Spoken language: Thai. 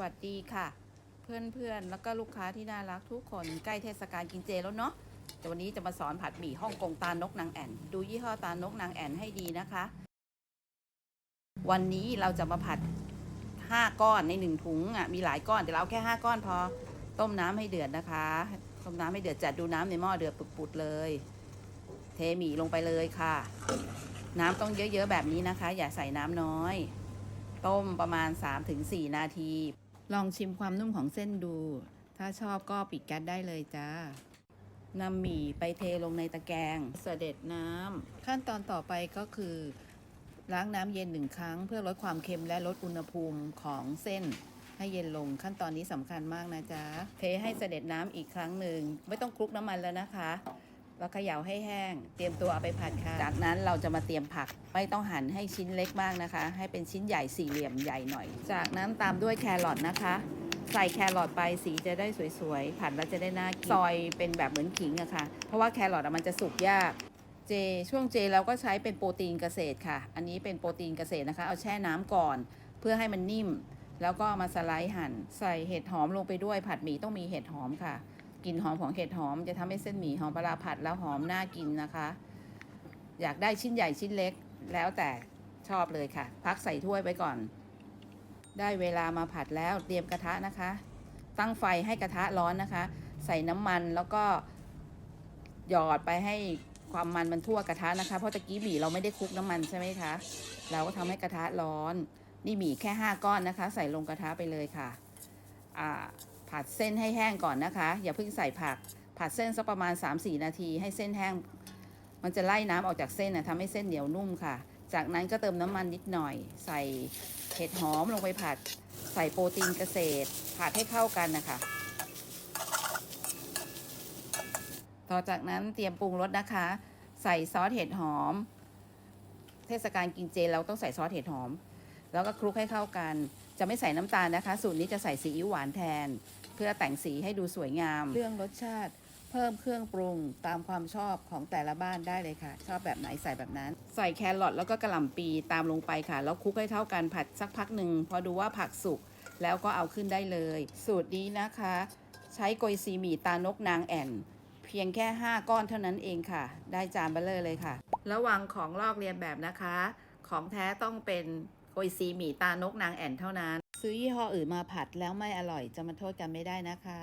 วัสดีค่ะ เพื่อนๆ แล้วก็ลูกค้าที่น่ารักทุกคนใกล้เทศกาลกินเจแล้วเนาะแต่วันนี้จะมาสอนผัดหมี่ฮ่องกงตาลนกนางแอ่น ดูยี่ห้อตาลนกนางแอ่นให้ดีนะคะ วันนี้เราจะมาผัด 5 ก้อนในหนึ่งถุงอะมีหลายก้อนแต่เราเอาแค่ 5 ก้อนพอต้มน้ำให้เดือดนะคะต้มน้ำให้เดือดจัดดูน้ำในหม้อเดือดปุดๆเลย เทหมี่ลงไปเลยค่ะ น้ำต้องเยอะๆแบบนี้นะคะ อย่าใส่น้ำน้อย ต้มประมาณ 3-4 นาที ลองชิมความนุ่มของเส้นดู ถ้าชอบก็ปิดแก๊สได้เลยจ้านำหมี่ไปเทลงในตะแกรงเสด็จน้ำขั้นตอนต่อไปก็คือ ล้างน้ำเย็นหนึ่งครั้ง เพื่อลดความเค็มและลดอุณหภูมิของเส้น ให้เย็นลงขั้นตอนนี้สำคัญมากนะจ๊ะ เทให้เสด็จน้ำอีกครั้งหนึ่ง ไม่ต้องคลุกน้ำมันแล้วนะคะ แล้วเขย่าให้แห้ง เตรียมตัวเอาไปผัดค่ะ จากนั้นเราจะมาเตรียมผัก ไม่ต้องหั่นให้ชิ้นเล็กมากนะคะ ให้เป็นชิ้นใหญ่สี่เหลี่ยมใหญ่หน่อย จากนั้นตามด้วยแครอทนะคะ ใส่แครอทไปสีจะได้สวยๆ ผัดแล้วจะได้น่ากิน ซอยเป็นแบบเหมือนขิงอะค่ะ เพราะว่าแครอทอะมันจะสุกยาก เจ ช่วงเจเราก็ใช้เป็นโปรตีนเกษตรค่ะ อันนี้เป็นโปรตีนเกษตรนะคะ เอาแช่น้ำก่อน เพื่อให้มันนิ่ม แล้วก็เอามาสไลด์หั่น ใส่เห็ดหอมลงไปด้วย ผัดหมี่ต้องมีเห็ดหอมค่ะ กลิ่นหอมของเห็ดหอมจะทำให้เส้นหมี่หอมปลาผัดแล้วหอมน่ากินนะคะ อยากได้ชิ้นใหญ่ชิ้นเล็ก แล้วแต่ชอบเลยค่ะ พักใส่ถ้วยไว้ก่อน ได้เวลามาผัดแล้วเตรียมกระทะนะคะ ตั้งไฟให้กระทะร้อนนะคะ ใส่น้ำมันแล้วก็หยอดไปให้ความมันมันทั่วกระทะนะคะ เพราะตะกี้หมี่เราไม่ได้คลุกน้ำมันใช่ไหมคะ เราก็ทำให้กระทะร้อน นี่หมี่แค่ 5 ก้อนนะคะ ใส่ลงกระทะไปเลยค่ะ อ่า ผัดเส้นให้แห้งก่อนนะคะ อย่าเพิ่งใส่ผัก ผัดเส้นสักประมาณ 3-4 นาที ให้เส้นแห้ง มันจะไล่น้ำออกจากเส้นนะทำให้เส้นเหนียวนุ่มค่ะ จากนั้นก็เติมน้ำมันนิดหน่อย ใส่เห็ดหอมลงไปผัด ใส่โปรตีนเกษตร ผัดให้เข้ากันนะคะ ต่อจากนั้นเตรียมปรุงรสนะคะ ใส่ซอสเห็ดหอม เทศกาลกินเจเราต้องใส่ซอสเห็ดหอม แล้วก็คลุกให้เข้ากัน จะไม่ใส่น้ำตาลนะคะ สูตรนี้จะใส่ซีอิ๊วหวานแทน เพื่อแต่งสีให้ดูสวยงามเรื่องรสชาติ เพิ่มเครื่องปรุงตามความชอบของแต่ละบ้านได้เลยค่ะ ชอบแบบไหนใส่แบบนั้น ใส่แครอทแล้วก็กระหล่ำปีตามลงไปค่ะ แล้วคลุกให้เข้ากันผัดสักพักหนึ่งพอดูว่าผักสุกแล้วก็เอาขึ้นได้เลย สูตรนี้นะคะ ใช้โกยซีหมี่ตานกนางแอ่น เพียงแค่ 5 ก้อนเท่านั้นเองค่ะ ได้จานเบลเลอร์เลยค่ะ ระวังของลอกเลียนแบบนะคะ ของแท้ต้องเป็น โอซีหมี่ตานกนางแอ่นเท่านั้น ซื้อยี่ห้ออื่นมาผัดแล้วไม่อร่อยจะมาโทษกันไม่ได้นะคะ